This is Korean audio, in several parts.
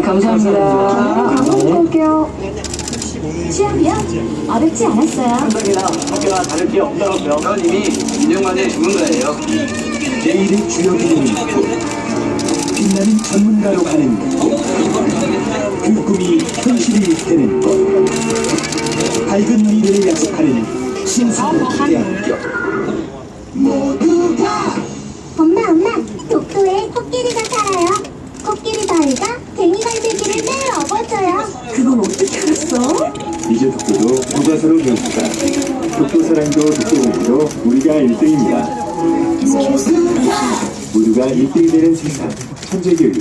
네, 감사합니다. 다음 볼게요. 시합이요? 어렵지 않았어요. 현장이나 학교나 다를 게 없더라고요. 전 이미 2년 만에 전문가예요. 내일의 주역이 꿈 빛나는 전문가로 가는 꿈 그 꿈이 현실이 되는 것 밝은 미래를 약속하는 신사대학교 모두가 엄마, 엄마, 독도에 코끼리가 살아요. 갱이갈매기를 매일 업어줘요. 그걸 어떻게 알았어? 이제 독도도 교과서로 배웁니다 독도 사랑도 독도 공부도 우리가 1등입니다 모두가 1등이 되는 세상 천재교육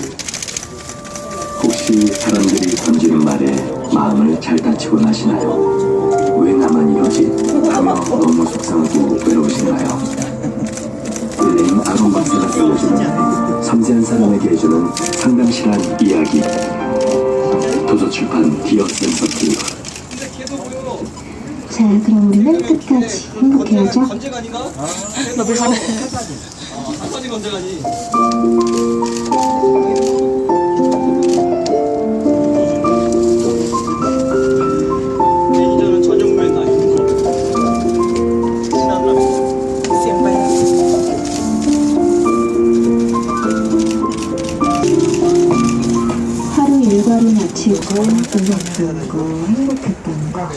혹시 사람들이 던지는 말에 마음을 잘 다치고 나시나요? 왜 나만 이러지? 하며 너무 속상하고 외로우신가요? 은행 아론 박사가 써주는 섬세한 사람에게 해주는 상담실한 이 야기 도서출판 디어 센서티 자, 그럼 우리는 끝까지 행복해야죠. 언제가니가? 너 불가네. 한마디 언제가니? 울었던 거, 행복했던 거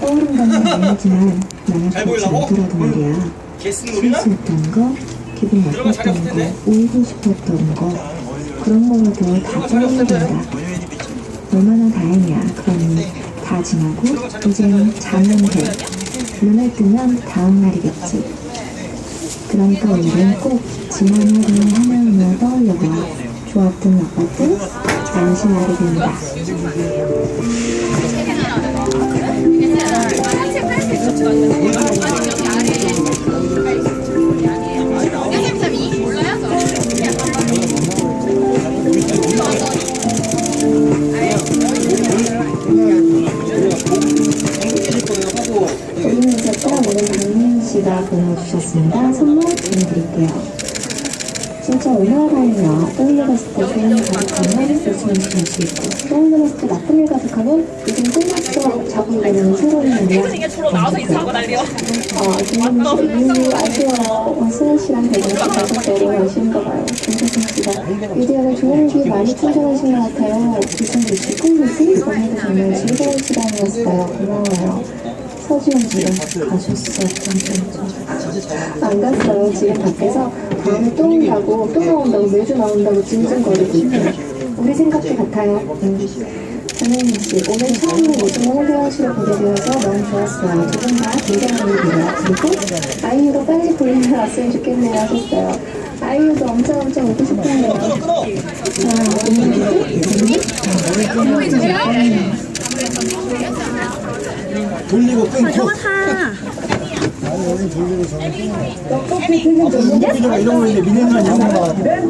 떠오른 것은 아니지만 나는 잘 그렇지? 않더라도 말이야. 놈이나? 실수했던 거, 기분 나빴던 거, 울고 싶었던 거 그런 거라도 다 짜증난다. 얼마나 다행이야. 그러니 다 지나고 이제는 자면 돼 눈을 뜨면 다음 날이겠지. 그러니까 오늘은 꼭 지난 하루 하나하나 떠올려봐. 좋았든 나빴든 오늘 박민 씨가 보내주셨습니다. 선물 보내드릴게요. 진짜 우리나라에요. 떠올려봤을 때 좋은 일 가득하면 요즘은 될수 있고 떠올려봤을 때 나쁜 일 가득하면 요즘 끝났어 잡으려는 새로운 일이야. 어, 아쉬워요. 어, 수현 씨랑 가셨어요. 너무 아쉬운가 봐요. 김태선 씨가 미디어를 좋은 일이 많이 충전하신 것 같아요. 기분도 있고 꿈이지? 오늘도 정말 즐거운 시간이었어요. 고마워요. 서지현 씨가 가셨어. 안 갔어요. 지금 밖에서 다음에 또 온다고, 또 나온다고, 매주 나온다고 징징거리고 있대요. 우리 생각도 같아요. 음. 전혜민 씨, 오늘 처음으로 요즘 홍대영씨를 보게 되어서 너무 좋았어요. 두 분 다 굉장히 기대요. 그리고 아이유가 빨리 볼륨에 왔으면 좋겠네요 하셨어요. 아이유도 엄청 엄청 오고 싶었네요. 자, 돌리고 끊고. 민호가 이런 거 있는데 민호는 영상 나왔대.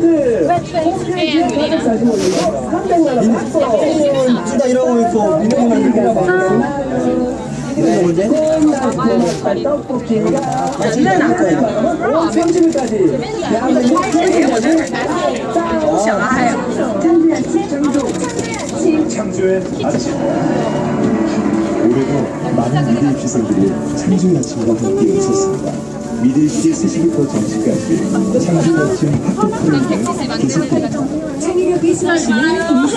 민호는 둘다 이런 거 있고 민호만 이렇게 나왔대. 이거 뭔데? 창조의 아침 올해도 많은 미래 입시생들이 창조의 아침과 함께 있었습니다 미래 입시 세시부터 정시까지 창조의 아침 학교 프로그램 계속됩니다 창의력이 쏟아지는 뉴스.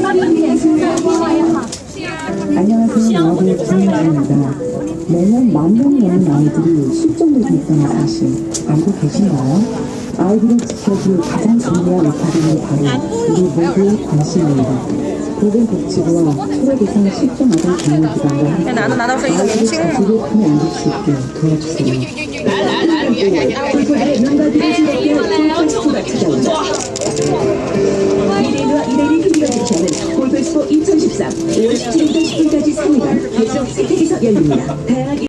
창의력이. 안녕하세요. 여러분 김은지입니다. 매년 만 명이 넘는 아이들이 실종되고 있다는 사실 알고 계신가요? 아이들을 지켜줄 가장 중요한 역할이 바로 우리 모두의 관심입니다. 보건복지부와 초록 이상 실종 아동 교육기관과 함께 아이들의 자질을 품에 안길 수 있게 도와주세요. 미래와 이래를 힘겨주시는 골프스포 2013 5월 17일부터 10일까지 3일간 계속 세택에서 열립니다. 다양한